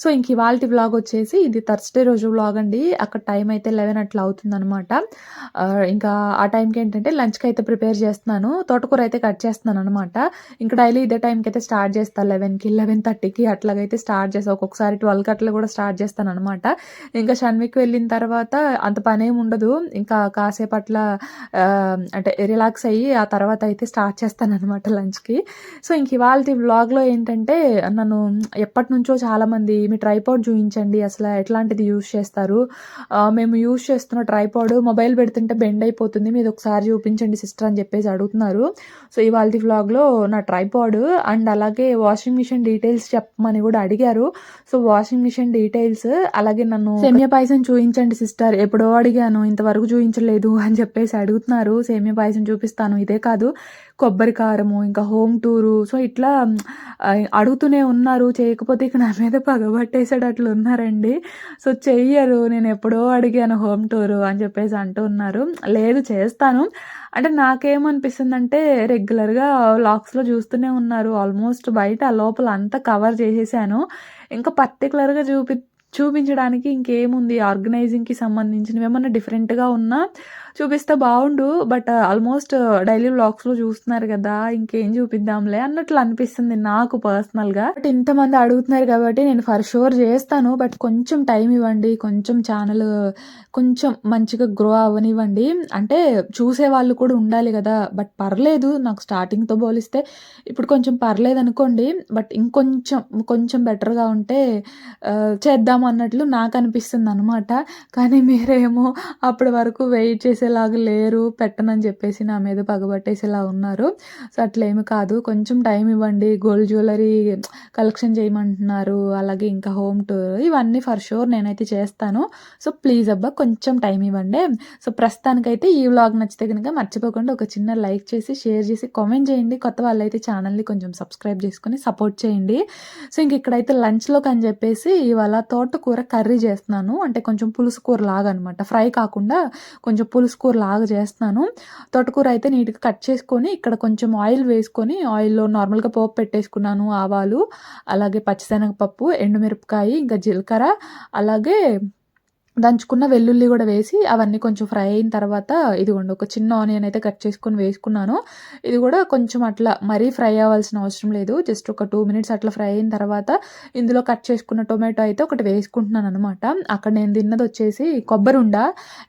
So ఇంక ఇవాళ vlog వచ్చేసి ఇది థర్స్డే రోజు వ్లాగ్ అండి. అక్కడ టైం అయితే లెవెన్ అట్లా అవుతుందనమాట ఇంకా ఆ టైంకి ఏంటంటే లంచ్కి అయితే ప్రిపేర్ చేస్తున్నాను. తోటకూర అయితే కట్ చేస్తున్నాను అనమాట ఇంకా డైలీ ఇదే టైంకి అయితే స్టార్ట్ చేస్తాను లెవెన్కి లెవెన్ థర్టీకి అట్లాగైతే స్టార్ట్ చేస్తాను ఒక్కొక్కసారి ట్వెల్వ్కి అట్లా కూడా స్టార్ట్ చేస్తాను అనమాట ఇంకా షన్విక్ వెళ్ళిన తర్వాత అంత పనేం ఉండదు. ఇంకా కాసేపు అట్లా అంటే రిలాక్స్ అయ్యి ఆ తర్వాత అయితే స్టార్ట్ చేస్తాను అనమాట లంచ్కి సో ఇంక ఇవాళ వ్లాగ్లో ఏంటంటే నన్ను ఎప్పటి నుంచో చాలామంది మీ ట్రైపాడ్ చూపించండి అసలు ఎట్లాంటిది యూస్ చేస్తారు? మేము యూస్ చేస్తున్న ట్రైపాడ్ మొబైల్ పెడుతుంటే బెండ్ అయిపోతుంది మీరు ఒకసారి చూపించండి సిస్టర్ అని చెప్పేసి అడుగుతున్నారు. సో ఇవాళ వ్లాగ్లో నా ట్రైపాడ్ అండ్ అలాగే వాషింగ్ మిషన్ డీటెయిల్స్ చెప్పమని కూడా అడిగారు. సో వాషింగ్ మిషన్ డీటెయిల్స్ అలాగే నన్ను సేమియా పాయసం చూపించండి సిస్టర్ ఎప్పుడో అడిగాను ఇంతవరకు చూపించలేదు అని చెప్పేసి అడుగుతున్నారు. సేమియా పాయసం చూపిస్తాను ఇదే కాదు. కొబ్బరి కారము ఇంకా హోమ్ టూరు. సో ఇట్లా అడుగుతూనే ఉన్నారు. చేయకపోతే ఇక నా మీద పగబట్టేసాడు అట్లా ఉన్నారండి. సో చెయ్యరు. నేను ఎప్పుడో అడిగాను హోమ్ టూరు అని చెప్పేసి అంటూ ఉన్నారు. లేదు చేస్తాను. అంటే నాకేమనిపిస్తుంది అంటే రెగ్యులర్గా లాక్స్లో చూస్తూనే ఉన్నారు. ఆల్మోస్ట్ బయట లోపల అంతా కవర్ చేసేసాను. ఇంకా పర్టికులర్గా చూపి చూపించడానికి ఇంకేముంది? ఆర్గనైజింగ్కి సంబంధించినవి ఏమన్నా డిఫరెంట్గా ఉన్నా? చూపిస్తే బాగుండు బట్ ఆల్మోస్ట్ డైలీ వ్లాగ్స్లో చూస్తున్నారు కదా ఇంకేం చూపిద్దాంలే అన్నట్లు అనిపిస్తుంది నాకు పర్సనల్గా బట్ ఇంతమంది అడుగుతున్నారు కాబట్టి నేను ఫర్ షూర్ చేస్తాను బట్ కొంచెం టైం ఇవ్వండి కొంచెం ఛానల్ కొంచెం మంచిగా గ్రో అవ్వనివ్వండి. అంటే చూసే వాళ్ళు కూడా ఉండాలి కదా బట్ పర్లేదు నాకు స్టార్టింగ్తో పోలిస్తే ఇప్పుడు కొంచెం పర్లేదు అనుకోండి బట్ ఇంకొంచెం కొంచెం బెటర్గా ఉంటే uh, చేద్దాం అన్నట్లు నాకు అనిపిస్తుంది అనమాట కానీ మీరేమో అప్పటి వరకు వెయిట్ చేసి చేసేలాగా లేరు పెట్టనని చెప్పేసి నా మీద పగబట్టేసేలా ఉన్నారు. సో అట్లేమి కాదు. కొంచెం టైం ఇవ్వండి. గోల్డ్ జ్యువెలరీ కలెక్షన్ చేయమంటున్నారు. అలాగే ఇంకా హోమ్ టూర్ ఇవన్నీ ఫర్ షూర్ నేనైతే చేస్తాను. సో ప్లీజ్ అబ్బా కొంచెం టైం ఇవ్వండి. సో ప్రస్తుతానికైతే ఈ వ్లాగ్ నచ్చితే కనుక మర్చిపోకుండా ఒక చిన్న లైక్ చేసి షేర్ చేసి కామెంట్ చేయండి. కొత్త వాళ్ళైతే ఛానల్ని కొంచెం సబ్స్క్రైబ్ చేసుకొని సపోర్ట్ చేయండి. సో ఇంక ఇక్కడైతే లంచ్లోకి అని చెప్పేసి ఇవాళ తోటకూర కర్రీ చేస్తున్నాను. అంటే కొంచెం పులుసు కూర లాగా అనమాట ఫ్రై కాకుండా కొంచెం పులుసు కూర లాగా చేస్తున్నాను. తొట్టుకూర అయితే నీట్గా కట్ చేసుకొని ఇక్కడ కొంచెం ఆయిల్ వేసుకొని ఆయిల్లో నార్మల్గా పోపు పెట్టేసుకున్నాను ఆవాలు అలాగే పచ్చిశనగపప్పు ఎండుమిరపకాయ ఇంకా జీలకర్ర అలాగే దంచుకున్న వెల్లుల్లి కూడా వేసి అవన్నీ కొంచెం ఫ్రై అయిన తర్వాత ఇదిగోండి ఒక చిన్న ఆనియన్ అయితే కట్ చేసుకొని వేసుకున్నాను. ఇది కూడా కొంచెం అట్లా మరీ ఫ్రై అవ్వాల్సిన అవసరం లేదు. జస్ట్ ఒక టూ మినిట్స్ అట్లా ఫ్రై అయిన తర్వాత ఇందులో కట్ చేసుకున్న టొమాటో అయితే ఒకటి వేసుకుంటున్నాను అనమాట అక్కడ నేను తిన్నది వచ్చేసి కొబ్బరి ఉండ.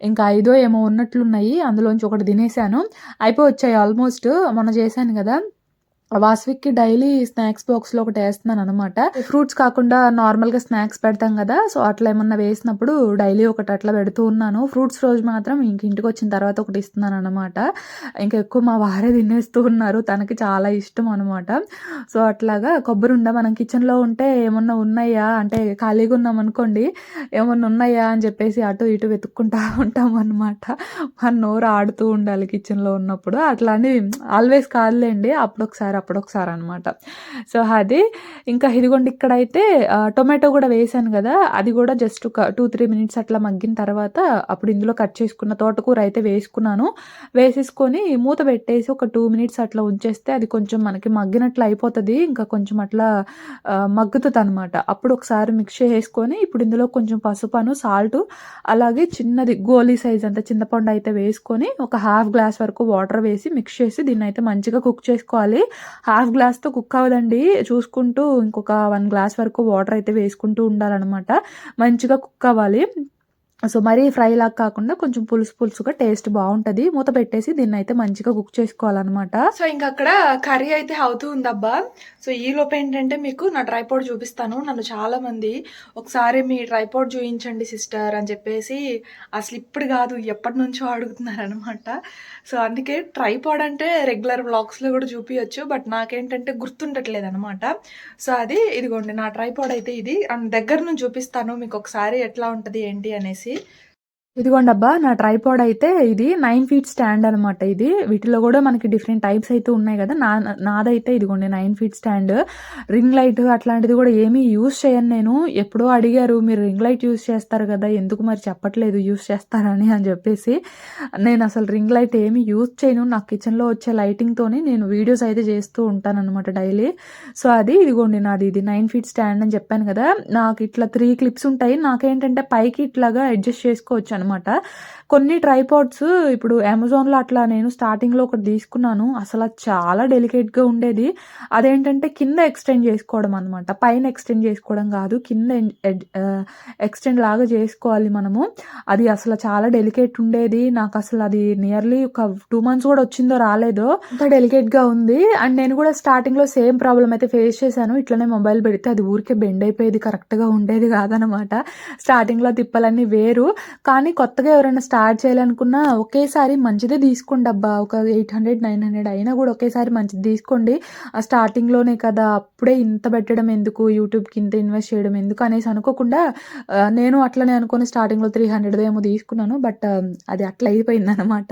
ఇంకా ఐదో ఏమో ఉన్నట్లున్నాయి. అందులోంచి ఒకటి తినేసాను. అయిపోయి వచ్చాయి ఆల్మోస్ట్. మొన్న చేశాను కదా. వాస్విక్కి డైలీ స్నాక్స్ బాక్స్లో ఒకటి వేస్తున్నాను అనమాట ఫ్రూట్స్ కాకుండా నార్మల్గా స్నాక్స్ పెడతాం కదా సో అట్లా ఏమన్నా వేసినప్పుడు డైలీ ఒకటి అట్లా పెడుతూ ఉన్నాను. ఫ్రూట్స్ రోజు మాత్రం ఇంక ఇంటికి వచ్చిన తర్వాత ఒకటి ఇస్తున్నాను అనమాట ఇంకా ఎక్కువ మా వారే తినేస్తూ ఉన్నారు తనకి చాలా ఇష్టం అనమాట సో అట్లాగా కొబ్బరి ఉండ మనం కిచెన్లో ఉంటే ఏమన్నా ఉన్నాయా? అంటే ఖాళీగా ఉన్నాం అనుకోండి ఏమన్నా ఉన్నాయా అని చెప్పేసి అటు ఇటు వెతుక్కుంటా ఉంటాం అనమాట మన నోరు ఆడుతూ ఉండాలి కిచెన్లో ఉన్నప్పుడు. అట్లాంటివి ఆల్వేస్ కాదులేండి అప్పుడొకసారి అప్పుడొకసారి అనమాట సో అది ఇంకా ఇదిగోండి ఇక్కడైతే టొమాటో కూడా వేసాను కదా అది కూడా జస్ట్ ఒక టూ త్రీ మినిట్స్ అట్లా మగ్గిన తర్వాత అప్పుడు ఇందులో కట్ చేసుకున్న తోటకూర అయితే వేసుకున్నాను. వేసేసుకొని మూత పెట్టేసి ఒక టూ మినిట్స్ అట్లా ఉంచేస్తే అది కొంచెం మనకి మగ్గినట్లు అయిపోతుంది ఇంకా కొంచెం అట్లా మగ్గుతుంది అనమాట అప్పుడు ఒకసారి మిక్స్ చేసుకొని ఇప్పుడు ఇందులో కొంచెం పసుపును సాల్ట్ అలాగే చిన్నది గోలీ సైజ్ అంత చింతపండు అయితే వేసుకొని ఒక హాఫ్ గ్లాస్ వరకు వాటర్ వేసి మిక్స్ చేసి దీన్ని అయితే మంచిగా కుక్ చేసుకోవాలి. హాఫ్ గ్లాస్తో కుక్ అవ్వదండి. చూసుకుంటూ ఇంకొక వన్ గ్లాస్ వరకు వాటర్ అయితే వేసుకుంటూ ఉండాలన్నమాట. మంచిగా కుక్ అవ్వాలి. సో మరీ ఫ్రై లాగా కాకుండా కొంచెం పులుసు పులుసుగా టేస్ట్ బాగుంటుంది. మూత పెట్టేసి దీన్ని అయితే మంచిగా కుక్ చేసుకోవాలన్నమాట. సో ఇంకా అక్కడ కర్రీ అయితే అవుతూ ఉందబ్బా. సో ఈ లోపు ఏంటంటే మీకు నా ట్రైపోర్డ్ చూపిస్తాను. నన్ను చాలా మంది ఒకసారి మీ ట్రైపాడ్ చూపించండి సిస్టర్ అని చెప్పేసి అసలు ఇప్పుడు కాదు ఎప్పటి నుంచో అడుగుతున్నారు అనమాట సో అందుకే ట్రైపోర్డ్ అంటే రెగ్యులర్ వ్లాగ్స్లో కూడా చూపించచ్చు బట్ నాకేంటంటే గుర్తుండట్లేదు అనమాట సో అది ఇదిగోండి నా ట్రైపోర్డ్ అయితే ఇది. దగ్గర నుంచి చూపిస్తాను మీకు ఒకసారి ఎట్లా ఉంటుంది ఏంటి అనేసి. okay ఇదిగోండి అబ్బా నా ట్రైపాడ్ అయితే ఇది నైన్ ఫీట్ స్టాండ్ అనమాట ఇది. వీటిలో కూడా మనకి డిఫరెంట్ టైప్స్ అయితే ఉన్నాయి కదా. నా నాదైతే ఇదిగోండి nine feet stand ring light అట్లాంటిది కూడా ఏమీ యూస్ చేయను నేను. ఎప్పుడో అడిగారు మీరు రింగ్ లైట్ యూస్ చేస్తారు కదా ఎందుకు మరి చెప్పట్లేదు యూస్ చేస్తారని అని చెప్పేసి. నేను అసలు రింగ్ లైట్ ఏమీ యూస్ చేయను. నా కిచెన్లో వచ్చే లైటింగ్తోనే నేను వీడియోస్ అయితే చేస్తూ ఉంటాను అనమాట డైలీ సో అది ఇదిగోండి నాది ఇది నైన్ ఫీట్ స్టాండ్ అని చెప్పాను కదా. నాకు ఇట్లా త్రీ క్లిప్స్ ఉంటాయి. నాకేంటంటే పైకి ఇట్లాగా అడ్జస్ట్ చేసుకోవచ్చు అనమాట కొన్ని ట్రైపాడ్స్ ఇప్పుడు అమెజాన్లో అట్లా నేను స్టార్టింగ్లో ఒకటి తీసుకున్నాను. అసలు చాలా డెలికేట్గా ఉండేది. అదేంటంటే కింద ఎక్స్టెండ్ చేసుకోవడం అనమాట పైన ఎక్స్టెండ్ చేసుకోవడం కాదు. కింద ఎక్స్టెండ్ లాగా చేసుకోవాలి మనము. అది అసలు చాలా డెలికేట్ ఉండేది. నాకు అసలు అది నియర్లీ ఒక టూ మంత్స్ కూడా వచ్చిందో రాలేదో అంత డెలికేట్గా ఉంది. అండ్ నేను కూడా స్టార్టింగ్లో సేమ్ ప్రాబ్లం అయితే ఫేస్ చేశాను. ఇట్లనే మొబైల్ పెడితే అది ఊరికే బెండ్ అయిపోయేది కరెక్ట్గా ఉండేది కాదనమాట స్టార్టింగ్లో తిప్పలన్నీ వేరు. కానీ కొత్తగా ఎవరైనా స్టార్ట్ యాడ్ చేయాలనుకున్నా ఒకేసారి మంచిదే తీసుకోండి అబ్బా ఒక ఎయిట్ హండ్రెడ్ నైన్ హండ్రెడ్ అయినా కూడా ఒకేసారి మంచిది తీసుకోండి. స్టార్టింగ్లోనే కదా అప్పుడే ఇంత పెట్టడం ఎందుకు? యూట్యూబ్కి ఇంత ఇన్వెస్ట్ చేయడం ఎందుకు? అనేసి అనుకోకుండా నేను అట్లనే అనుకుని స్టార్టింగ్లో త్రీ హండ్రెడ్ ఏమో తీసుకున్నాను. బట్ అది అట్లా అయిపోయింది అనమాట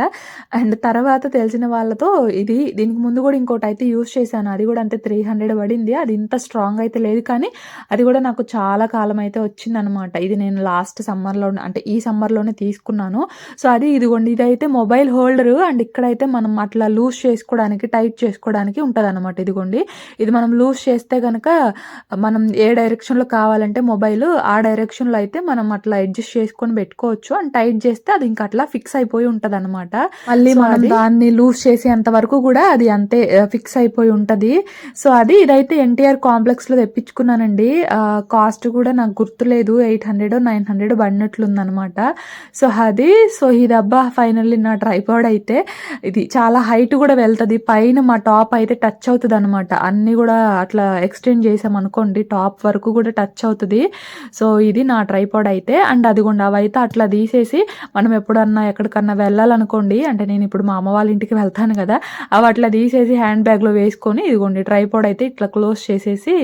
అండ్ తర్వాత తెలిసిన వాళ్ళతో ఇది దీనికి ముందు కూడా ఇంకోటి అయితే యూస్ చేశాను. అది కూడా అంతే త్రీ హండ్రెడ్ పడింది. అది ఇంత స్ట్రాంగ్ అయితే లేదు కానీ అది కూడా నాకు చాలా కాలం అయితే వచ్చిందనమాట ఇది నేను లాస్ట్ సమ్మర్లో అంటే ఈ సమ్మర్లోనే తీసుకున్నాను. సో అది ఇదిగోండి ఇదైతే మొబైల్ హోల్డర్ అండ్ ఇక్కడైతే మనం అట్లా లూజ్ చేసుకోవడానికి టైట్ చేసుకోవడానికి ఉంటుంది అనమాట ఇదిగోండి. ఇది మనం లూజ్ చేస్తే కనుక మనం ఏ డైరెక్షన్లో కావాలంటే మొబైల్ ఆ డైరెక్షన్లో అయితే మనం అట్లా అడ్జస్ట్ చేసుకొని పెట్టుకోవచ్చు అండ్ టైట్ చేస్తే అది ఇంకా అట్లా ఫిక్స్ అయిపోయి ఉంటుంది అనమాట మళ్ళీ మనం దాన్ని లూజ్ చేసేంత వరకు కూడా అది అంతే ఫిక్స్ అయిపోయి ఉంటది. సో అది ఇదైతే ఎన్టీఆర్ కాంప్లెక్స్లో తెప్పించుకున్నానండి. కాస్ట్ కూడా నాకు గుర్తులేదు ఎయిట్ హండ్రెడ్ నైన్ హండ్రెడ్ పడినట్లుందనమాట సో అది సో ఇది అబ్బా ఫైనల్లీ నా ట్రైపాడ్ అయితే ఇది చాలా హైట్ కూడా వెళ్తది. పైన మా టాప్ అయితే టచ్ అవుతుంది అనమాట అన్ని కూడా అట్లా ఎక్స్టెండ్ చేసాం అనుకోండి టాప్ వరకు కూడా టచ్ అవుతుంది. సో ఇది నా ట్రైపాడ్ అయితే. అండ్ అదిగోండి అవైతే అట్లా తీసేసి మనం ఎప్పుడన్నా ఎక్కడికన్నా వెళ్ళాలనుకోండి అంటే నేను ఇప్పుడు మా అమ్మ వాళ్ళ ఇంటికి వెళ్తాను కదా అవి అట్లా తీసేసి హ్యాండ్ బ్యాగ్లో వేసుకొని ఇదిగోండి ట్రైపాడ్ అయితే ఇట్లా క్లోజ్ చేసేసి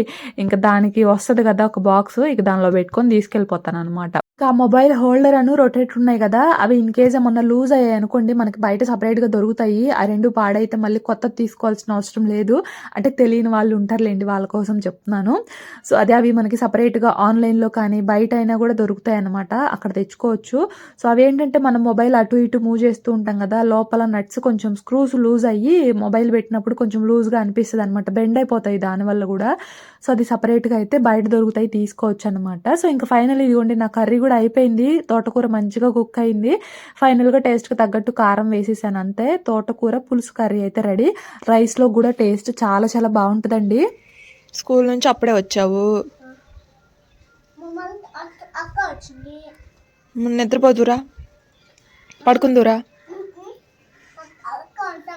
ఇంకా దానికి వస్తుంది కదా ఒక బాక్స్ ఇక దానిలో పెట్టుకొని తీసుకెళ్ళిపోతాను అనమాట ఆ మొబైల్ హోల్డర్ అను రొటేట్ ఉన్నాయి కదా అవి ఇన్ కేస్ ఏమన్నా లూజ్ అయ్యాయి అనుకోండి మనకి బయట సపరేట్గా దొరుకుతాయి. ఆ రెండు పాడైతే మళ్ళీ కొత్తది తీసుకోవాల్సిన అవసరం లేదు. అంటే తెలియని వాళ్ళు ఉంటారులేండి వాళ్ళ కోసం చెప్తున్నాను. సో అదే అవి మనకి సపరేట్గా ఆన్లైన్లో కానీ బయట అయినా కూడా దొరుకుతాయి అన్నమాట. అక్కడ తెచ్చుకోవచ్చు. సో అవి ఏంటంటే మనం మొబైల్ అటు ఇటు మూవ్ చేస్తూ ఉంటాం కదా లోపల నట్స్ కొంచెం స్క్రూస్ లూజ్ అయ్యి మొబైల్ పెట్టినప్పుడు కొంచెం లూజ్గా అనిపిస్తుంది అనమాట బెండ్ అయిపోతాయి దానివల్ల కూడా. సో అది సపరేట్గా అయితే బయట దొరుకుతాయి తీసుకోవచ్చు అనమాట సో ఇంకా ఫైనల్ ఇదిగోండి నా కర్రీ కూడా అయిపోయింది. తోటకూర మంచిగా కుక్ అయింది. ఫైనల్గా టేస్ట్కి తగ్గట్టు కారం వేసేసాను అంతే. తోటకూర పులుసు కర్రీ అయితే రెడీ. రైస్లో కూడా టేస్ట్ చాలా చాలా బాగుంటుందండి. స్కూల్ నుంచి అప్పుడే వచ్చావు. నిద్రపోదురా? పడుకుందురా? అక్క అంతా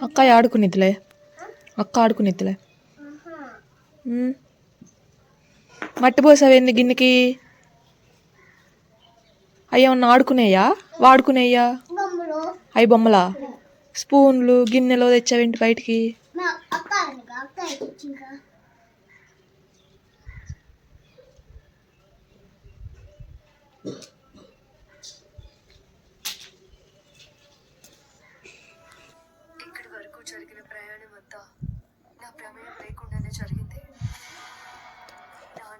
అక్క ఆడుకునిద్దిలే. అక్క ఆడుకునిద్దిలే మట్టి పోసావేంది గిన్నెకి. అయ్యేమన్నా ఆడుకునేయా? వాడుకునేయ్యా అవి బొమ్మలా? స్పూన్లు గిన్నెలో తెచ్చావేంటి బయటికి?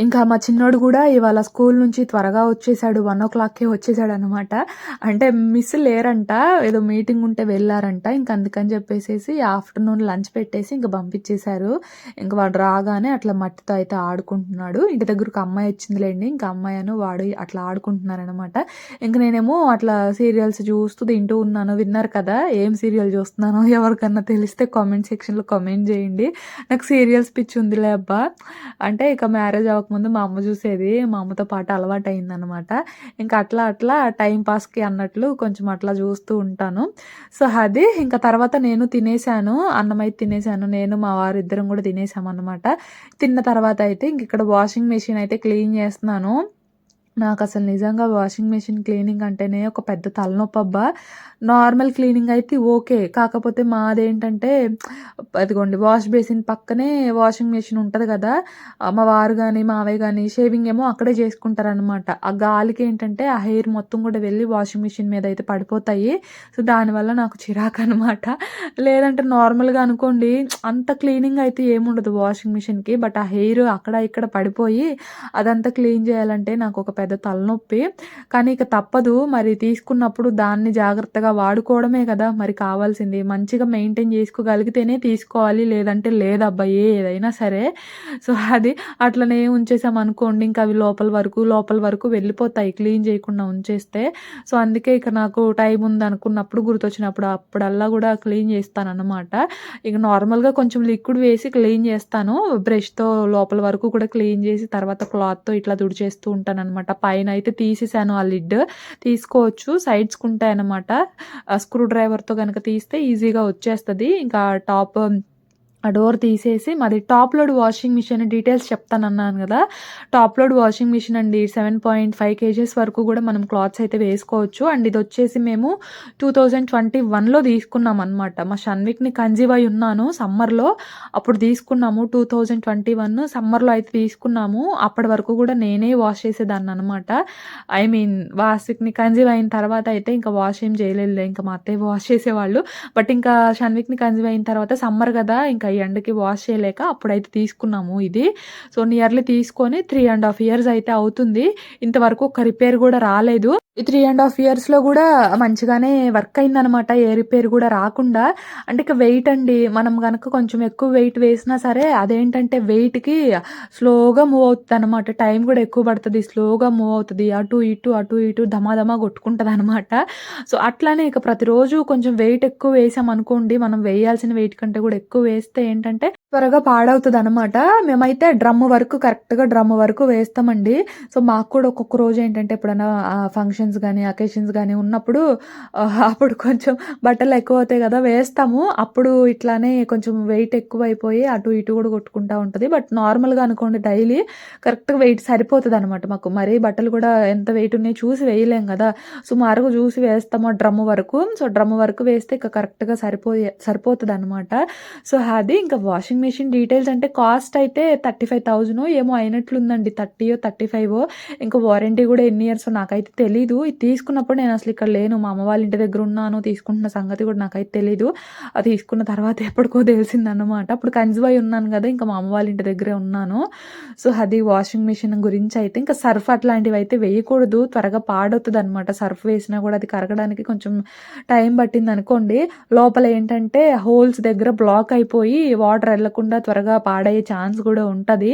ఇంకా మా చిన్నోడు కూడా ఇవాళ స్కూల్ నుంచి త్వరగా వచ్చేసాడు వన్ ఓ క్లాక్కే వచ్చేసాడు అనమాట అంటే మిస్ లేరంట ఏదో మీటింగ్ ఉంటే వెళ్ళారంట ఇంకా అందుకని చెప్పేసి ఆఫ్టర్నూన్ లంచ్ పెట్టేసి ఇంకా పంపించేశారు. ఇంకా వాడు రాగానే అట్లా మట్టితో అయితే ఆడుకుంటున్నాడు. ఇంటి దగ్గరకు అమ్మాయి వచ్చిందిలేండి ఇంకా అమ్మాయిను వాడు అట్లా ఆడుకుంటున్నారనమాట ఇంకా నేనేమో అట్లా సీరియల్స్ చూస్తూ తింటూ ఉన్నాను విన్నారు కదా ఏం సీరియల్ చూస్తున్నానో ఎవరికన్నా తెలిస్తే కామెంట్ సెక్షన్లో కామెంట్ చేయండి. నాకు సీరియల్స్ పిచ్చి ఉందిలే అబ్బా. అంటే ఇక మ్యారేజ్ ముందు మా అమ్మ చూసేది మా అమ్మతో పాటు అలవాటు అయిందనమాట ఇంకా అట్లా అట్లా టైం పాస్కి అన్నట్లు కొంచెం అట్లా చూస్తూ ఉంటాను. సో అది ఇంకా తర్వాత నేను తినేసాను అన్నం అయితే తినేసాను నేను మా వారు ఇద్దరం కూడా తినేసాం అనమాట తిన్న తర్వాత అయితే ఇంక ఇక్కడ వాషింగ్ మెషిన్ అయితే క్లీన్ చేస్తున్నాను. నాకు అసలు నిజంగా వాషింగ్ మెషిన్ క్లీనింగ్ అంటేనే ఒక పెద్ద తలనొప్పి అబ్బా నార్మల్ క్లీనింగ్ అయితే ఓకే. కాకపోతే మాదేంటంటే అదిగోండి వాష్ బేసిన్ పక్కనే వాషింగ్ మెషిన్ ఉంటుంది కదా మా వారు కానీ మావయ్య కానీ షేవింగ్ ఏమో అక్కడే చేసుకుంటారనమాట ఆ గాలికి ఏంటంటే ఆ హెయిర్ మొత్తం కూడా వెళ్ళి వాషింగ్ మెషిన్ మీద అయితే పడిపోతాయి. సో దానివల్ల నాకు చిరాకు అనమాట లేదంటే నార్మల్గా అనుకోండి అంత క్లీనింగ్ అయితే ఏముండదు వాషింగ్ మిషన్కి బట్ ఆ హెయిర్ అక్కడ ఇక్కడ పడిపోయి అదంతా క్లీన్ చేయాలంటే నాకు ఒక పెద్ద తలనొప్పి. కానీ ఇక తప్పదు. మరి తీసుకున్నప్పుడు దాన్ని జాగ్రత్తగా వాడుకోవడమే కదా. మరి కావాల్సింది మంచిగా మెయింటైన్ చేసుకోగలిగితేనే తీసుకోవాలి లేదంటే లేదబ్బా ఏదైనా సరే. సో అది అట్లనే ఉంచేసాం అనుకోండి. ఇంకా అవి లోపల వరకు లోపల వరకు వెళ్ళిపోతాయి. క్లీన్ చేయకుండా ఉంచేస్తే. సో అందుకే ఇక నాకు టైం ఉంది అనుకున్నప్పుడు గుర్తొచ్చినప్పుడు అప్పుడల్లా కూడా క్లీన్ చేస్తాను అనమాట ఇక నార్మల్గా కొంచెం లిక్విడ్ వేసి క్లీన్ చేస్తాను. బ్రష్తో లోపల వరకు కూడా క్లీన్ చేసి తర్వాత క్లాత్తో ఇట్లా తుడిచేస్తూ ఉంటాను అనమాట పైన అయితే తీసేసాను ఆ లిడ్. తీసుకోవచ్చు. సైడ్స్కి ఉంటాయి అనమాట స్క్రూ డ్రైవర్తో కనుక తీస్తే ఈజీగా వచ్చేస్తుంది. ఇంకా టాప్ ఆ డోర్ తీసేసి మాది top load washing machine details చెప్తాను అన్నాను కదా. టాప్ లోడ్ వాషింగ్ మిషన్ అండి సెవెన్ పాయింట్ ఫైవ్ కేజెస్ వరకు కూడా మనం క్లాత్స్ అయితే వేసుకోవచ్చు. అండ్ ఇది వచ్చేసి మేము టూ థౌజండ్ ట్వంటీ వన్లో తీసుకున్నాం అనమాట మా షన్విక్ని కన్జీవ్ అయి ఉన్నాను సమ్మర్లో అప్పుడు తీసుకున్నాము టూ థౌజండ్ ట్వంటీ వన్ సమ్మర్లో అయితే తీసుకున్నాము. అప్పటి వరకు కూడా నేనే వాష్ చేసేదాన్ని అనమాట ఐ మీన్ వాష్విక్ని కన్జీవ్ అయిన తర్వాత అయితే ఇంకా వాష్ ఏం చేయలేదు ఇంకా మా అత్తయ్య వాష్ చేసేవాళ్ళు. బట్ ఇంకా షన్విక్ని కన్జీవ్ అయిన తర్వాత సమ్మర్ కదా ఇంకా ఈ ఎండకి వాష్ చేయలేక అప్పుడైతే తీసుకున్నాము ఇది. సో నియర్లీ తీసుకొని త్రీ అండ్ హాఫ్ ఇయర్స్ అయితే అవుతుంది. ఇంతవరకు ఒక రిపేర్ కూడా రాలేదు. ఈ త్రీ అండ్ హాఫ్ ఇయర్స్లో కూడా మంచిగానే వర్క్ అయిందనమాట. ఏ రిపేర్ కూడా రాకుండా. అంటే ఇక వెయిట్ అండి మనం కనుక కొంచెం ఎక్కువ వెయిట్ వేసినా సరే అదేంటంటే వెయిట్కి స్లోగా మూవ్ అవుతుంది అనమాట టైం కూడా ఎక్కువ పడుతుంది స్లోగా మూవ్ అవుతుంది. అటు ఇటు అటు ఇటు ధమాధమా కొట్టుకుంటుంది అనమాట సో అట్లానే ఇక ప్రతిరోజు కొంచెం వెయిట్ ఎక్కువ వేసాం అనుకోండి మనం వేయాల్సిన వెయిట్ కంటే కూడా ఎక్కువ వేస్తే ఏంటంటే త్వరగా పాడవుతుంది అనమాట మేమైతే డ్రమ్ వరకు కరెక్ట్గా డ్రమ్ వరకు వేస్తామండి. సో మాకు కూడా ఒక్కొక్క రోజు ఏంటంటే ఎప్పుడైనా ఫంక్షన్స్ కానీ అకేషన్స్ కానీ ఉన్నప్పుడు అప్పుడు కొంచెం బట్టలు ఎక్కువ అవుతాయి కదా వేస్తాము. అప్పుడు ఇట్లానే కొంచెం వెయిట్ ఎక్కువ అయిపోయి అటు ఇటు కూడా కొట్టుకుంటా ఉంటుంది. బట్ నార్మల్గా అనుకోండి డైలీ కరెక్ట్గా వెయిట్ సరిపోతుంది అనమాట మాకు. మరీ బట్టలు కూడా ఎంత వెయిట్ ఉన్నాయో చూసి వేయలేం కదా. సుమారుగా చూసి వేస్తాము ఆ డ్రమ్ వరకు. సో డ్రమ్ వరకు వేస్తే ఇక కరెక్ట్గా సరిపోయే సరిపోతుంది అనమాట సో అది ఇంకా వాషింగ్ మెషిన్ డీటెయిల్స్ అంటే కాస్ట్ అయితే థర్టీ ఫైవ్ థౌజండ్ ఏమో అయినట్లుందండి. థర్టీయో థర్టీ ఫైవ్ ఇంకా వారంటీ కూడా ఎన్ని ఇయర్స్ నాకైతే తెలీదు. ఇది తీసుకున్నప్పుడు నేను అసలు ఇక్కడ లేను. మా అమ్మ వాళ్ళ ఇంటి దగ్గర ఉన్నాను. తీసుకుంటున్న సంగతి కూడా నాకైతే తెలీదు. అది తీసుకున్న తర్వాత ఎప్పటికో తెలిసిందన్నమాట. అప్పుడు కన్జ్యూవ్ అయి ఉన్నాను కదా ఇంకా మా అమ్మ వాళ్ళ ఇంటి దగ్గరే ఉన్నాను. సో అది వాషింగ్ మిషన్ గురించి అయితే ఇంకా సర్ఫ్ అట్లాంటివి అయితే వేయకూడదు. త్వరగా పాడవుతుంది అనమాట సర్ఫ్ వేసినా కూడా అది కరగడానికి కొంచెం టైం పట్టింది అనుకోండి లోపల ఏంటంటే హోల్స్ దగ్గర బ్లాక్ అయిపోయి వాటర్ వెళ్ళకుండా త్వరగా పాడయ్యే ఛాన్స్ కూడా ఉంటుంది.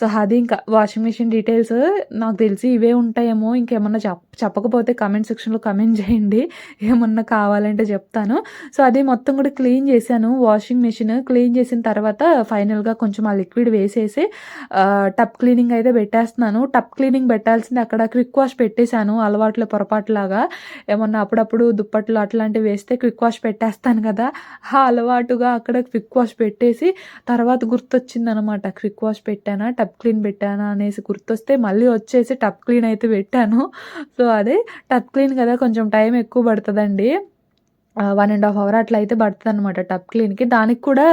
సో అది ఇంకా వాషింగ్ మిషన్ డీటెయిల్స్ నాకు తెలిసి ఇవే ఉంటాయేమో. ఇంకేమన్నా చెప్ చెప్పకపోతే కమెంట్ సెక్షన్లో కమెంట్ చేయండి. ఏమన్నా కావాలంటే చెప్తాను. సో అది మొత్తం కూడా క్లీన్ చేశాను. వాషింగ్ మిషన్ క్లీన్ చేసిన తర్వాత ఫైనల్గా కొంచెం ఆ లిక్విడ్ వేసేసి టప్ క్లీనింగ్ అయితే పెట్టేస్తున్నాను. టప్ క్లీనింగ్ పెట్టాల్సింది అక్కడ క్విక్ వాష్ పెట్టేశాను. అలవాట్ల పొరపాటులాగా ఏమన్నా అప్పుడప్పుడు దుప్పట్లు అట్లాంటివి వేస్తే క్విక్ వాష్ పెట్టేస్తాను కదా. ఆ అలవాటుగా అక్కడ క్విక్ వాష్ పెట్టేసి తర్వాత గుర్తొచ్చింది అనమాట క్విక్ వాష్ పెట్టానా టబ్ క్లీన్ పెట్టానా అనేసి గుర్తొస్తే మళ్ళీ వచ్చేసి టప్ క్లీన్ అయితే పెట్టాను. సో అదే టప్ క్లీన్ కదా కొంచెం టైం ఎక్కువ పడుతుందండి. వన్ అండ్ హాఫ్ అవర్ అట్లా అయితే పడుతుంది అనమాట టప్ క్లీన్కి. దానికి కూడా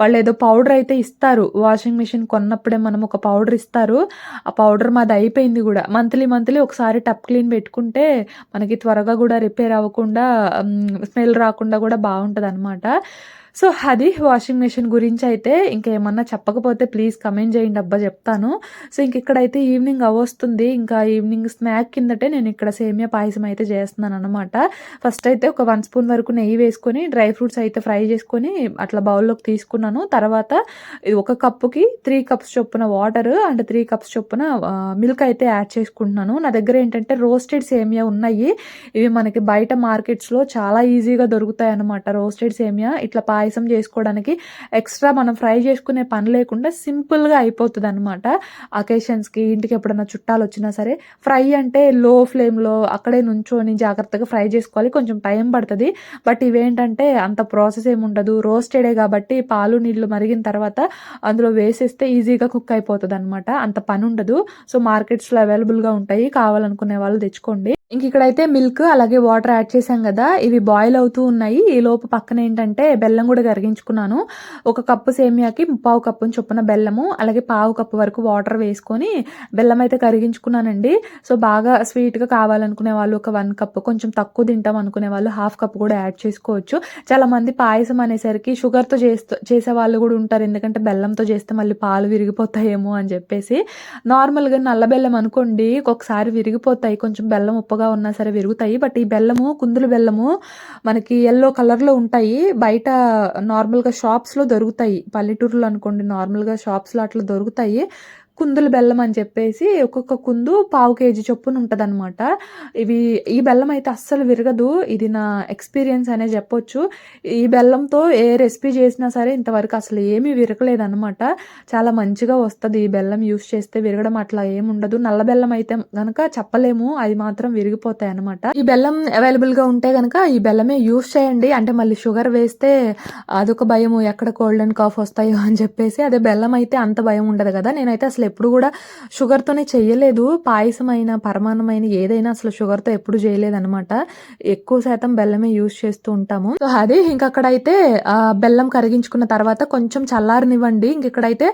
వాళ్ళు ఏదో పౌడర్ అయితే ఇస్తారు. వాషింగ్ మిషన్ కొన్నప్పుడే మనం ఒక పౌడర్ ఇస్తారు. ఆ పౌడర్ మాది అయిపోయింది కూడా. మంత్లీ మంత్లీ ఒకసారి టప్ క్లీన్ పెట్టుకుంటే మనకి త్వరగా కూడా రిపేర్ అవ్వకుండా స్మెల్ రాకుండా కూడా బాగుంటుంది అనమాట సో అది వాషింగ్ మెషిన్ గురించి అయితే ఇంకేమన్నా చెప్పకపోతే ప్లీజ్ కమెంట్ చేయండి అబ్బా చెప్తాను. సో ఇంక ఇక్కడైతే ఈవినింగ్ అవస్తుంది. ఇంకా ఈవినింగ్ స్నాక్ కిందటే నేను ఇక్కడ సేమియా పాయసం అయితే చేస్తున్నాను అనమాట ఫస్ట్ అయితే ఒక వన్ స్పూన్ వరకు నెయ్యి వేసుకొని డ్రై ఫ్రూట్స్ అయితే ఫ్రై చేసుకొని అట్లా బౌల్లోకి తీసుకున్నాను. తర్వాత ఒక కప్పుకి త్రీ కప్స్ చొప్పున వాటర్ అండ్ త్రీ కప్స్ చొప్పున మిల్క్ అయితే యాడ్ చేసుకుంటున్నాను. నా దగ్గర ఏంటంటే రోస్టెడ్ సేమియా ఉన్నాయి. ఇవి మనకి బయట మార్కెట్స్లో చాలా ఈజీగా దొరుకుతాయి అన్నమాట రోస్టెడ్ సేమియా. ఇట్లా పాయసం పాయసం చేసుకోవడానికి ఎక్స్ట్రా మనం ఫ్రై చేసుకునే పని లేకుండా సింపుల్గా అయిపోతుంది అనమాట అకేషన్స్కి ఇంటికి ఎప్పుడైనా చుట్టాలు వచ్చినా సరే ఫ్రై అంటే లో ఫ్లేమ్లో అక్కడే నుంచొని జాగ్రత్తగా ఫ్రై చేసుకోవాలి. కొంచెం టైం పడుతుంది. బట్ ఇవేంటంటే అంత ప్రాసెస్ ఏమి ఉండదు. రోస్టెడే కాబట్టి పాలు నీళ్ళు మరిగిన తర్వాత అందులో వేసేస్తే ఈజీగా కుక్ అయిపోతుంది అనమాట అంత పని ఉండదు. సో మార్కెట్స్లో అవైలబుల్గా ఉంటాయి. కావాలనుకునే వాళ్ళు తెచ్చుకోండి. ఇంక ఇక్కడైతే మిల్క్ అలాగే వాటర్ యాడ్ చేసాం కదా. ఇవి బాయిల్ అవుతూ ఉన్నాయి. ఈ లోపు పక్కన ఏంటంటే బెల్లం కూడా కరిగించుకున్నాను. ఒక కప్పు సేమియాకి పావు కప్పు చొప్పున బెల్లము అలాగే పావు కప్పు వరకు వాటర్ వేసుకొని బెల్లం అయితే కరిగించుకున్నానండి. సో బాగా స్వీట్గా కావాలనుకునే వాళ్ళు ఒక వన్ కప్ కొంచెం తక్కువ తింటాం అనుకునే వాళ్ళు హాఫ్ కప్ కూడా యాడ్ చేసుకోవచ్చు. చాలా మంది పాయసం అనేసరికి షుగర్తో చేస్తూ చేసే వాళ్ళు కూడా ఉంటారు. ఎందుకంటే బెల్లంతో చేస్తే మళ్ళీ పాలు విరిగిపోతాయేమో అని చెప్పేసి. నార్మల్గా నల్ల బెల్లం అనుకోండి ఒక్కొక్కసారి విరిగిపోతాయి. కొంచెం బెల్లం ఉప్పగా ఉన్నా సరే విరుగుతాయి. బట్ ఈ బెల్లము కుందులు బెల్లము మనకి ఎల్లో కలర్లో ఉంటాయి. బయట నార్మల్గా షాప్స్లో దొరుకుతాయి. పల్లెటూరులో అనుకోండి నార్మల్గా షాప్స్లో అట్లా దొరుకుతాయి. కుందులు బెల్లం అని చెప్పేసి ఒక్కొక్క కుందు పావు కేజీ చొప్పున ఉంటుందన్నమాట. ఇవి ఈ బెల్లం అయితే అస్సలు విరగదు. ఇది నా ఎక్స్పీరియన్స్ అనే చెప్పొచ్చు. ఈ బెల్లంతో ఏ రెసిపీ చేసినా సరే ఇంతవరకు అసలు ఏమీ విరగలేదన్నమాట. చాలా మంచిగా వస్తుంది ఈ బెల్లం యూస్ చేస్తే విరగడం అట్లా ఏముండదు నల్ల బెల్లం అయితే గనక చెప్పలేము. అది మాత్రం విరిగిపోతాయి అనమాట ఈ బెల్లం అవైలబుల్గా ఉంటే గనక ఈ బెల్లమే యూస్ చేయండి. అంటే మళ్ళీ షుగర్ వేస్తే అదొక భయము. ఎక్కడ కోల్డ్ అండ్ కాఫ్ వస్తాయో అని చెప్పేసి అదే బెల్లం అయితే అంత భయం ఉండదు కదా. నేనైతే అసలు ఎప్పుడు కూడా షుగర్తోనే చేయలేదు పాయసం అయినా పరమాన్నమైన ఏదైనా అసలు షుగర్తో ఎప్పుడు చేయలేదనమాట ఎక్కువ శాతం బెల్లమే యూస్ చేస్తూ ఉంటాము. సో అది ఇంకక్కడైతే బెల్లం కరిగించుకున్న తర్వాత కొంచెం చల్లారనివ్వండి. ఇంకెక్కడైతే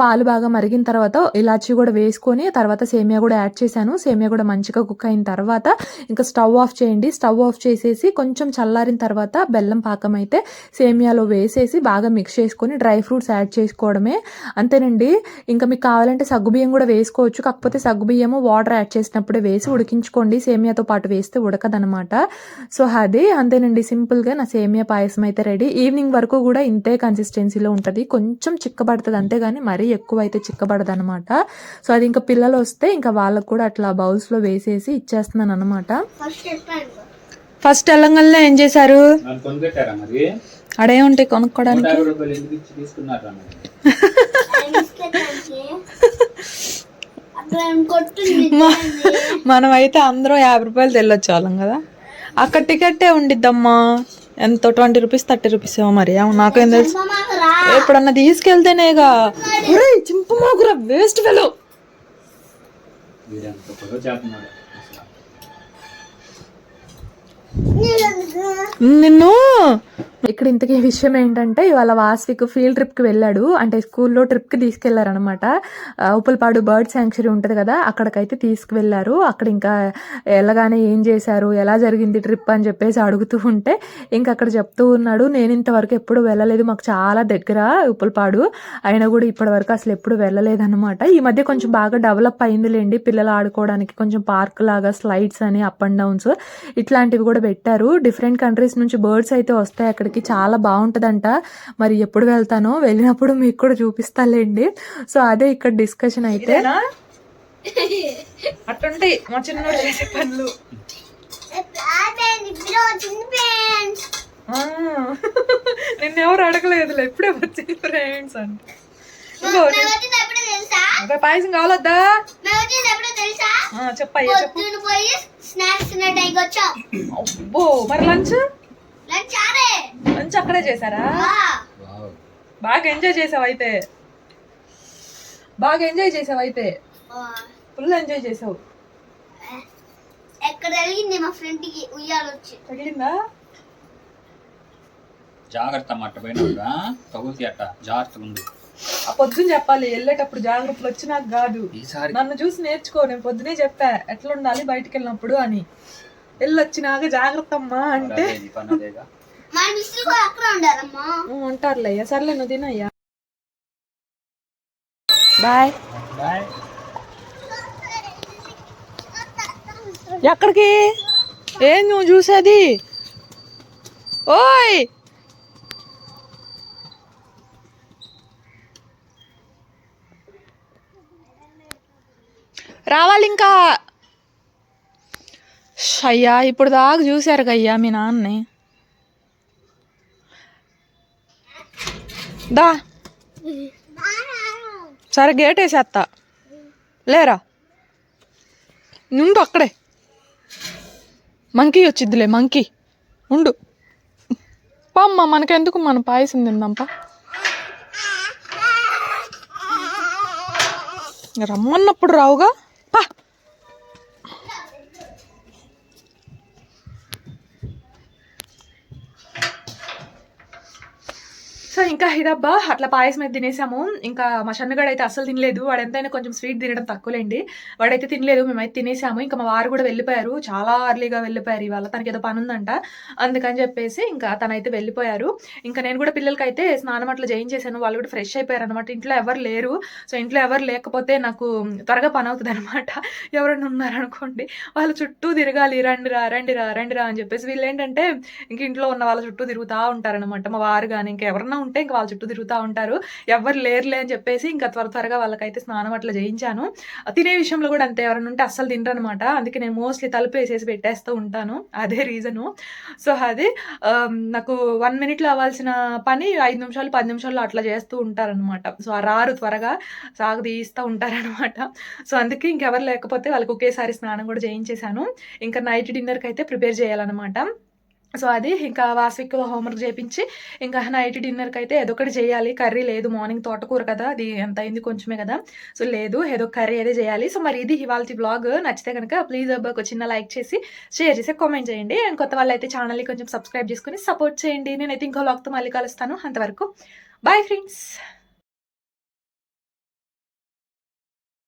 పాలు బాగా మరిగిన తర్వాత ఇలాచి కూడా వేసుకొని తర్వాత సేమియా కూడా యాడ్ చేశాను. సేమియా కూడా మంచిగా కుక్ అయిన తర్వాత ఇంకా స్టవ్ ఆఫ్ చేయండి. స్టవ్ ఆఫ్ చేసేసి కొంచెం చల్లారిన తర్వాత బెల్లం పాకం అయితే సేమియాలో వేసేసి బాగా మిక్స్ చేసుకొని డ్రై ఫ్రూట్స్ యాడ్ చేసుకోవడమే. అంతేనండి. ఇంకా మీకు కావాలంటే సగ్గుబియ్యం కూడా వేసుకోవచ్చు. కాకపోతే సగ్గుబియ్యము వాటర్ యాడ్ చేసినప్పుడే వేసి ఉడికించుకోండి. సేమియాతో పాటు వేస్తే ఉడకదనమాట సో అది అంతేనండి. సింపుల్గా నా సేమియా పాయసం అయితే రెడీ. ఈవినింగ్ వరకు కూడా ఇంతే కన్సిస్టెన్సీలో ఉంటుంది. కొంచెం చిక్కబడుతుంది అంతేగాని మరీ ఎక్కువ అయితే చిక్కబడదు అనమాట సో అది ఇంకా పిల్లలు వస్తే ఇంకా వాళ్ళకు కూడా అట్లా బౌల్స్లో వేసేసి ఇచ్చేస్తున్నాను అనమాట ఫస్ట్ వెళ్ళంగానే ఏం చేశారు? అడే ఉంటాయి కొనుక్కోవడానికి నూట యాభై రూపాయలు ఎందుకు ఇచ్చి తీసుకున్నారా మరి అక్కడ కొట్టుంది మ- మనం అయితే అందరం యాభై రూపాయలు తెల్లొచ్చే వాళ్ళం కదా. అక్కడ టికెట్టే ఉండిద్దమ్మా? ఎంతో ట్వంటీ రూపీస్ థర్టీ రూపీస్ ఏమో మరి? అవును నాకేం తెలుసు. ఎప్పుడన్నా తీసుకెళ్తేనేగా. ఒరేయ్, చింపమాకురా వేస్ట్ అసలు. నిన్ను ఇక్కడ ఇంతకీ విషయం ఏంటంటే ఇవాళ వాస్విక్ ఫీల్డ్ ట్రిప్కి వెళ్ళాడు. అంటే స్కూల్లో ట్రిప్కి తీసుకెళ్ళారనమాట. ఉప్పులపాడు బర్డ్ శాంక్చురీ ఉంటుంది కదా అక్కడికైతే తీసుకువెళ్ళారు. అక్కడ ఇంకా వెళ్ళగానే ఏం చేశారు ఎలా జరిగింది ట్రిప్ అని చెప్పేసి అడుగుతూ ఉంటే ఇంకా అక్కడ చెప్తూ ఉన్నాడు. నేను ఇంతవరకు ఎప్పుడు వెళ్ళలేదు మాకు చాలా దగ్గర ఉప్పులపాడు. అయినా కూడా ఇప్పటివరకు అసలు ఎప్పుడు వెళ్ళలేదన్నమాట ఈ మధ్య కొంచెం బాగా డెవలప్ అయిందిలేండి పిల్లలు ఆడుకోవడానికి కొంచెం పార్క్ లాగా స్లైడ్స్ అని అప్ అండ్ డౌన్స్ ఇట్లాంటివి కూడా పెట్టారు. డిఫరెంట్ కంట్రీస్ నుంచి బర్డ్స్ అయితే వస్తాయి అక్కడికి. చాలా బాగుంటుందంట. మరి ఎప్పుడు వెళ్తానో వెళ్ళినప్పుడు మీకు కూడా చూపిస్తాలేండి సో అదే ఇక్కడ డిస్కషన్ అయితే. మా చిన్నోడు చేసే పనులు. నిన్నెవరు అడగలేదులే ఎప్పుడే వచ్చింది ఫ్రెండ్స్ అంటే. ఇంకా పాయసం కావాలొద్దా? చెప్పయ్యా చెప్పు వచ్చాం. అబ్బో మరి లంచ్? లంచ్ లంచ్ అక్కడే చేశారా. బాగా ఎంజాయ్ చేసావు అయితే. బాగా ఎంజాయ్ చేసావు అయితే. ఫుల్ ఎంజాయ్ చేసావు. ఎక్కడ మా ఫ్రెండ్కి ఉయ్యాలు వచ్చి. తగిలిందా? జాగ్రత్త మట్ట పోయినప్పుడు తగులుతాయి అట్ట. జాగ్రత్త ఉంది ఆ పొద్దున చెప్పాలి వెళ్ళేటప్పుడు జాగ్రత్తలు వచ్చినాక కాదు. ఈసారి నన్ను చూసి నేర్చుకో నేను పొద్దునే చెప్పా ఎట్లా ఉండాలి బయటికి వెళ్ళినప్పుడు అని. వెళ్ళొచ్చినాక జాగ్రత్త అమ్మా అంటే అదే, నీ పని అదేగా మన మిస్టర్ కూడా అక్కడ ఉండారమ్మా "ఊ, ఉంటారులే అయ్యా సర్లే నువ్వు తినయ్యా. బాయ్. ఎక్కడికి? ఏం నువ్వు చూసేది? ఓయ్! రావాలి ఇంకా. అయ్యా ఇప్పుడు దాకా చూశారు అయ్యా మీ నాన్నని. దా. సరే గేట్ వేసేస్తా లేరా? నుండు అక్కడే. మంకీ వచ్చిద్దిలే మంకీ. ఉండు. పామ్మ మనకెందుకు మన పాయసం తిందాంపా? రమ్మన్నప్పుడు రావుగా. ఇంకా ఇదబ్బా అట్లా పాయసం అయితే తినేసాము. ఇంకా మా షన్నుగాడు అయితే అసలు తినలేదు. వాడు ఎంతైనా కొంచెం స్వీట్ తినడం తక్కువలేండి. వాడైతే తినలేదు మేమైతే తినేసాము. ఇంకా మా వారు కూడా వెళ్ళిపోయారు. చాలా అర్లీగా వెళ్ళిపోయారు ఇవాళ. తనకి ఏదో పని ఉందంట. అందుకని చెప్పేసి ఇంకా తనైతే వెళ్ళిపోయారు. ఇంకా నేను కూడా పిల్లలకి అయితే స్నానం అట్లా చేయించేసాను. వాళ్ళు కూడా ఫ్రెష్ అయిపోయారు అనమాట ఇంట్లో ఎవరు లేరు. సో ఇంట్లో ఎవరు లేకపోతే నాకు త్వరగా పని అవుతుంది అనమాట ఎవరైనా ఉన్నారనుకోండి వాళ్ళ చుట్టూ తిరగాలి. రండి రా రండి రా రండి రా అని చెప్పేసి వీళ్ళు ఏంటంటే ఇంక ఇంట్లో ఉన్న వాళ్ళ చుట్టూ తిరుగుతూ ఉంటారనమాట మా వారు కానీ ఇంకా ఎవరన్నా ఉంటే ఇంకా వాళ్ళ చుట్టూ తిరుగుతూ ఉంటారు. ఎవరు లేరులే అని చెప్పేసి ఇంకా త్వర త్వరగా వాళ్ళకైతే స్నానం అట్లా చేయించాను. తినే విషయంలో కూడా అంతే ఎవరైనా ఉంటే అస్సలు తినరనమాట అందుకే నేను మోస్ట్లీ తలుపు వేసేసి పెట్టేస్తూ ఉంటాను. అదే రీజను. సో అది నాకు వన్ మినిట్లో అవ్వాల్సిన పని ఐదు నిమిషాలు పది నిమిషాల్లో అట్లా చేస్తూ ఉంటారనమాట సో ఆ రారు త్వరగా సాగు తీస్తూ ఉంటారనమాట సో అందుకే ఇంకెవరు లేకపోతే వాళ్ళకి ఒకేసారి స్నానం కూడా చేయించేశాను. ఇంకా నైట్ డిన్నర్కి అయితే ప్రిపేర్ చేయాలన్నమాట. సో అది ఇంకా వాసవిక్లో హోంవర్క్ చేయించి ఇంకా నైట్ డిన్నర్కి అయితే ఏదో ఒకటి చేయాలి. కర్రీ లేదు మార్నింగ్ తోటకూర కదా అది ఎంత అయింది కొంచెమే కదా. సో లేదు ఏదో కర్రీ అయితే చేయాలి. సో మరి ఇది ఇవాళ బ్లాగ్. నచ్చితే కనుక ప్లీజ్ ఒక చిన్న లైక్ చేసి షేర్ చేసి కామెంట్ చేయండి. అండ్ కొత్త వాళ్ళు అయితే ఛానల్ని కొంచెం సబ్స్క్రైబ్ చేసుకుని సపోర్ట్ చేయండి. నేనైతే ఇంకో బ్లాగ్తో మళ్ళీ కలుస్తాను. అంతవరకు బాయ్ ఫ్రెండ్స్